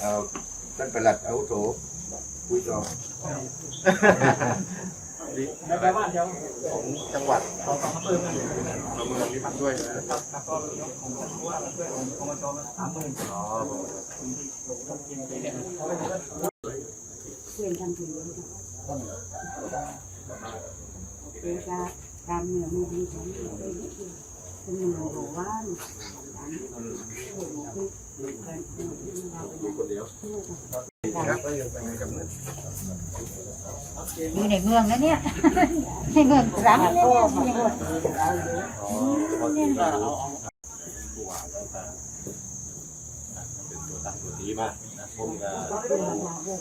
เอาท่านประหลัดอาวุโสคุยต่อ ของจังหวัดเขาต้องเพิ่มประเมินที่มันด้วยนะเพื่อนทำถึงเลยค่ะเป็นการตามเหนือมือดีของเราเป็นเป็นหนึ่งหัวว่านคนเดียว อยู่ในเมืองนะเนี่ย ในเมืองรังเนี่ยเนี่ยในเมืองเป็นตัวตั้งตัวดีมากนะผมก็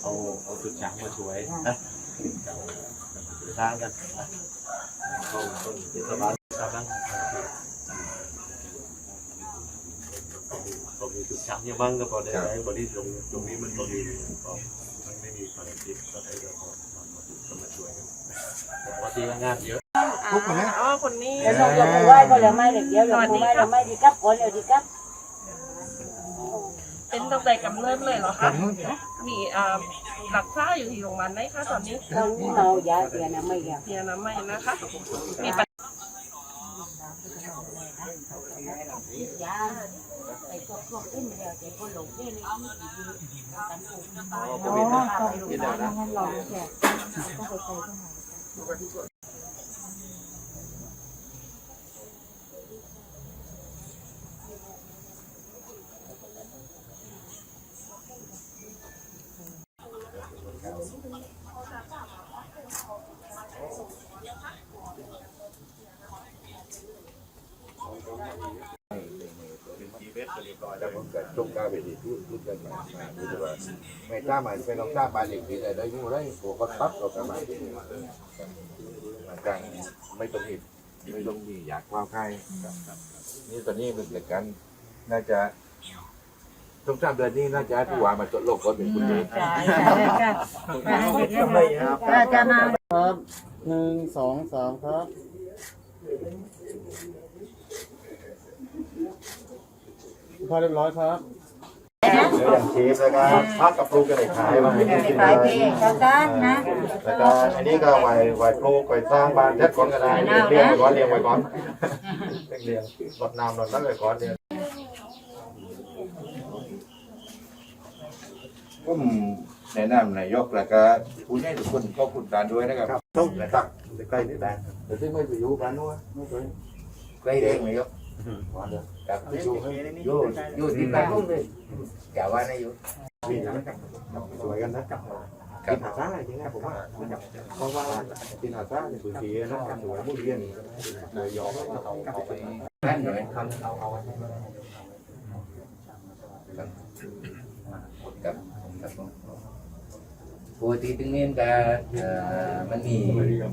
เอาเอาจุดช้างมาช่วยนะสร้างกันนะเข้าต้นเทศบาลสร้างตรงนี้ จุดช้างยังบ้างก็พอได้บริตรงตรงนี้มันพอดีก็มันไม่มีภารกิจก็ได้เราก็มาช่วยกันแต่ว่าที่งานเยอะอ๋อคนนี้เดี๋ยวเราจะไปไหว้ก็เหลือไม่เด็กเดียวเราไปไหว้เราไม่ดีกับคนเดียวดีกับเป็นตั้งแต่กำเนิดเลยเหรอคะมีอ่ารักษาอยู่ที่โรงพยาบาลไหนคะตอนนี้เขาเมายาเสียนะไม่ยาเพียน้ำไม่นะคะมีปัญยา ไอ้พวกพวกขึ้นเดียวแต่คนหลงนี่นี่กันปลูกอ๋อต้องงั้นลองแค่ต้องไปใส่เข้ามาแล้วผมก็ช่วงก้าวไปดีพูดพูดกันมาพูดว่าไม่กล้ามาไปลองกล้าบานเล็กดีแต่ได้ยุ่งไรหัวก็ตัดเรากันมาการไม่ต้องมีไม่ต้องมีอยากว่าใครนี่ตอนนี้เป็นเหตุการณ์น่าจะช่วงสามเดือนนี้น่าจะผู้ว่ามาจดโลกคนเป็นคนดีใช่ใช่ค่ะก็จะมา ครับหนึ่งสองสามครับ พอเรียบร้อยครับเดี๋ยวอย่างเชฟแล้วก็พักกับปลูกกันเลยขายมาให้ในกินปลายเลปียชาวบ้านนะแล้วก็อันนี้ก็ไว้ไว้ปลูกไว้สร้างบ้านแท้ก่อนก็ได้เลี้ยงไว้ก่อนเลี้ยงไว้ก่อนเลี้ยงรดน้ำรดนั่นไว้ก่อนเนี่ยผมแนะนำนายกแล้วก็ผู้ใหญ่ทุกคนก็พูดการด้วยนะครับ ต้องตักใกล้นี่แหละแต่ที่ไม่ไปอยู่กันนู้นไม่ไปใกล้เองไหมครับ กับอยู่อยู่อยู่ที่บ้านนู้นเลยแกว่าในอยู่สวยกันนะกินหาซ่าจริงๆผมว่าเพราะว่ากินหาซ่าในพื้นที่นะสวยมุ่งเรียนเลยยอมเอาเอาไปนั่นเลยครับเอาเอากับกับปกติตรงนี้มันก็เอ่อมันมี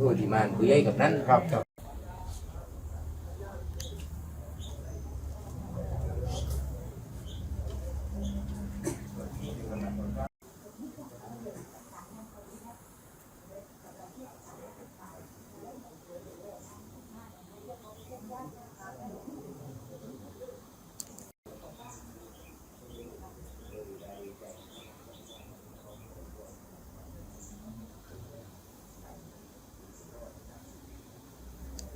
ผู้ที่มันผู้ใหญ่กับนั้นครับ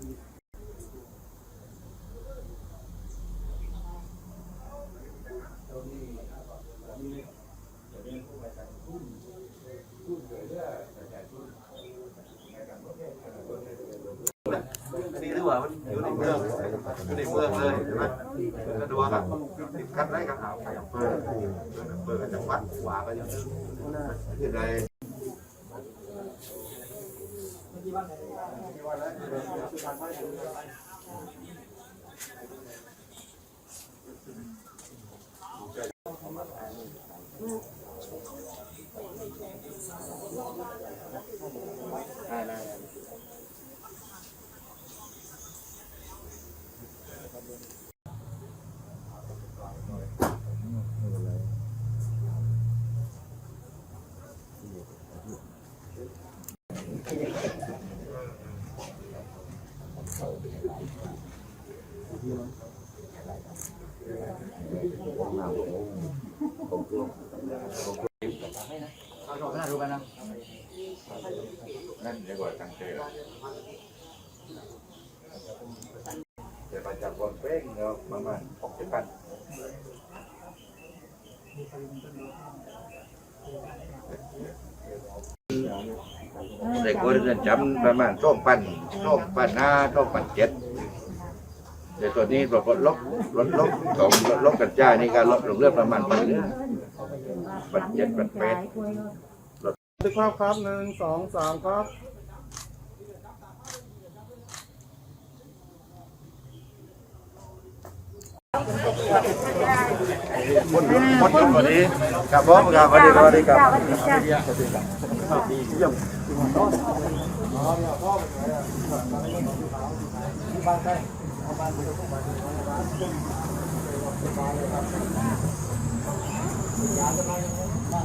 นี่ถือว่ามันอยู่ในเมืองอยู่ในเมืองเลยใช่ไหมก็ดูว่าครับติดกันได้กันหาไปอำเภออำเภอจังหวัดหวาก็ยังที่ใด ค นั่นเดี๋ยวก่อนตั้งใจละเดี๋ยวไปจับบอลเป้งเนาะประมาณหกจ็ดพันเด็กคนเงินจำประมาณส้มปันส้มปันห้าส้มปันเจ็ดเดี๋ยวตัวนี้ลดลบลดลบของลดลบกันจ้านี่ก็ลดลงเรื่องประมาณปันหนึ่งปันเจ็ดปันแปด ตึกภาพครับหนึ่งสองสามครับคนคนคนวันนี้ครับผมครับสวัสดีครับสวัสดีครับสวัสดีค